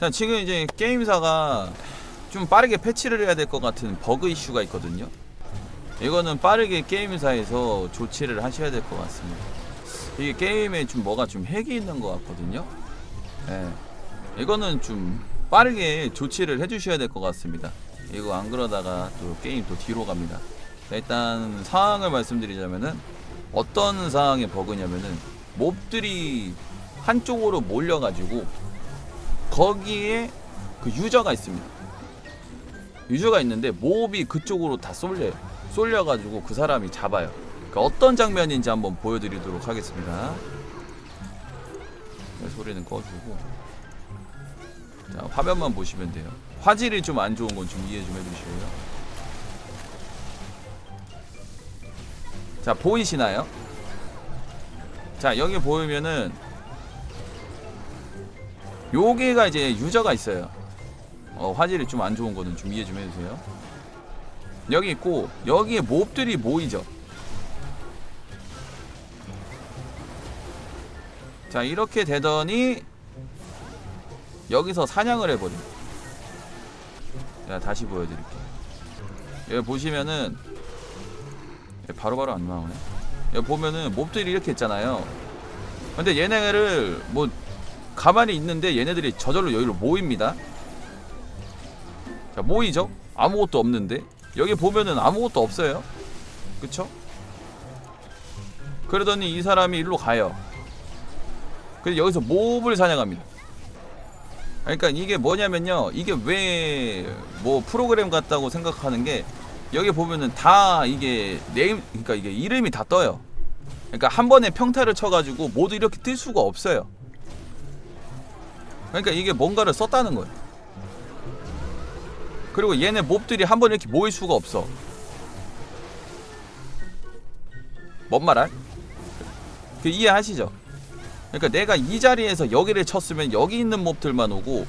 자, 지금 이제 게임사가 좀 빠르게 패치를 해야 될 것 같은 버그 이슈가 있거든요. 이거는 빠르게 게임사에서 조치를 하셔야 될 것 같습니다. 이게 게임에 좀 뭐가 좀 핵이 있는 것 같거든요. 예. 이거는 좀 빠르게 조치를 해주셔야 될 것 같습니다. 이거 안 그러다가 또 게임 또 뒤로 갑니다. 자, 일단 상황을 말씀드리자면은 어떤 상황의 버그냐면은 몹들이 한쪽으로 몰려가지고 거기에 그 유저가 있습니다. 유저가 있는데 몹이 그쪽으로 다 쏠려요. 쏠려가지고 그 사람이 잡아요. 그 어떤 장면인지 한번 보여드리도록 하겠습니다. 네, 소리는 꺼주고 자 화면만 보시면 돼요. 화질이 좀 안 좋은 건 좀 이해 좀 해주시고요. 자 보이시나요? 자 여기 보이면은 여기가 이제 유저가 있어요. 어, 화질이 좀 안 좋은 거는 좀 이해 좀 해주세요. 여기 있고 여기에 몹들이 모이죠. 자 이렇게 되더니 여기서 사냥을 해버려. 자 다시 보여드릴게요. 여기 보시면은 예, 바로 바로 안 나오네. 여기 보면은 몹들이 이렇게 있잖아요. 근데 얘네를 뭐 가만히 있는데 얘네들이 저절로 여기로 모입니다. 자 모이죠? 아무것도 없는데 여기 보면은 아무것도 없어요. 그쵸? 그러더니 이 사람이 일로 가요. 근데 여기서 몹을 사냥합니다. 그러니까 이게 뭐냐면요. 이게 왜 뭐 프로그램 같다고 생각하는 게 여기 보면은 다 이게 네임 그러니까 이게 이름이 다 떠요. 그러니까 한 번에 평타를 쳐가지고 모두 이렇게 뜰 수가 없어요. 그러니까 이게 뭔가를 썼다는 거예요. 그리고 얘네 몹들이 한 번에 이렇게 모일 수가 없어. 뭔 말할? 그 이해하시죠? 그러니까 내가 이 자리에서 여기를 쳤으면 여기 있는 몹들만 오고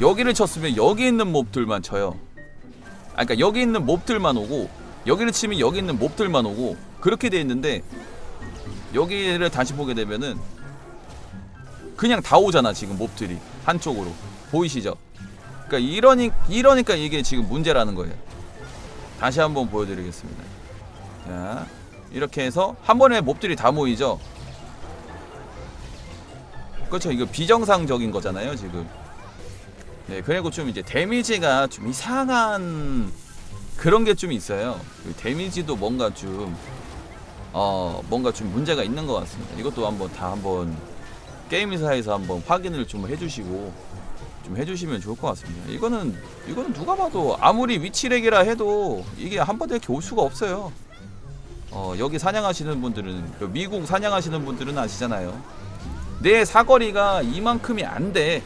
여기를 쳤으면 여기 있는 몹들만 쳐요. 아, 그러니까 여기 있는 몹들만 오고 여기를 치면 여기 있는 몹들만 오고 그렇게 돼 있는데 여기를 다시 보게 되면은 그냥 다 오잖아 지금 몹들이 한쪽으로 보이시죠? 그러니까 이러니 이러니까 이게 지금 문제라는 거예요. 다시 한번 보여드리겠습니다. 자 이렇게 해서 한 번에 몹들이 다 모이죠. 그렇죠. 이거 비정상적인 거잖아요 지금. 네, 그리고 좀 이제 데미지가 좀 이상한 그런 게 좀 있어요. 그 데미지도 뭔가 좀 어, 뭔가 좀 문제가 있는 것 같습니다. 이것도 한번 다 한번 게임사에서 한번 확인을 좀 해주시고 좀 해주시면 좋을 것 같습니다. 이거는 이거는 누가 봐도 아무리 위치렉이라 해도 이게 한 번에 이렇게 올 수가 없어요. 어, 여기 사냥하시는 분들은 그 미국 사냥하시는 분들은 아시잖아요. 내 사거리가 이만큼이 안 돼.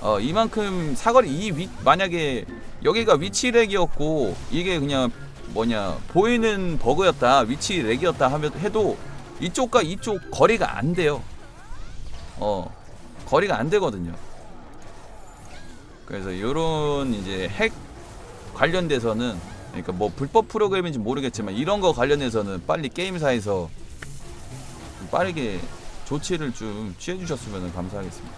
어 이만큼 사거리 이 위, 만약에 여기가 위치 렉이었고 이게 그냥 뭐냐 보이는 버그였다 위치 렉이었다 하면 해도 이쪽과 이쪽 거리가 안 돼요. 어 거리가 안 되거든요. 그래서 요런 이제 핵 관련돼서는 그러니까 뭐 불법 프로그램인지 모르겠지만 이런 거 관련해서는 빨리 게임사에서 좀 빠르게 조치를 좀 취해 주셨으면 감사하겠습니다.